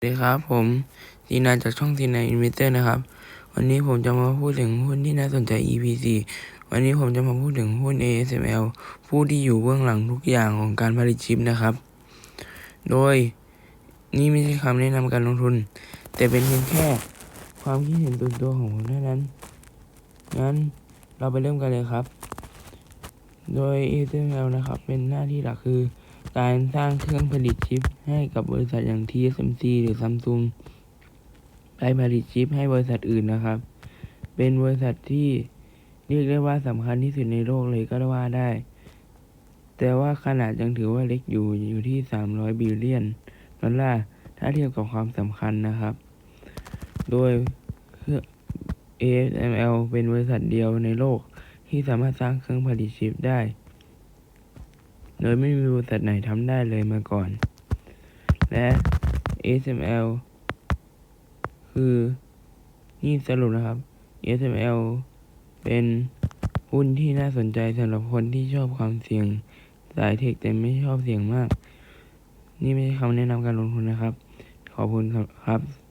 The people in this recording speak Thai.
สวัสดีครับผมทีนาจากช่องทีนาอินเวสเตอร์นะครับ วันนี้ผมจะมาพูดถึงหุ้นที่น่าสนใจ EP 4วันนี้ผมจะมาพูดถึงหุ้น ASML ผู้ที่อยู่เบื้องหลังทุกอย่างของการผลิตชิปนะครับ โดยนี่ไม่ใช่คำแนะนำการลงทุน แต่เป็นเพียงแค่ความคิดเห็นส่วนตัวของผมเท่านั้น งั้นเราไปเริ่มกันเลยครับ โดย ASML นะครับเป็นหน้าที่หลักคือ การสร้างเครื่องผลิตชิปให้กับบริษัทอย่าง TSMC หรือ Samsung ไปผลิตชิปให้บริษัทอื่นนะครับ เป็นบริษัทที่เรียกได้ว่าสำคัญที่สุดในโลกเลยก็ว่าได้ แต่ว่าขนาดยังถือว่าเล็กอยู่อยู่ที่ 300 บิลเลียนดอลลาร์ถ้าเทียบกับความสำคัญนะครับ โดย ASML เป็นบริษัทเดียวในโลกที่สามารถสร้างเครื่องผลิตชิปได้ โดยไม่มีบริษัทไหนทำได้เลยมาก่อน และ ASML คือนี่สรุปนะครับ ASML เป็นหุ้นที่น่าสนใจสำหรับคนที่ชอบความเสี่ยงสายเทคแต่ไม่ชอบเสี่ยงมาก นี่ไม่ใช่คำแนะนำการลงทุนนะครับ ขอบคุณครับ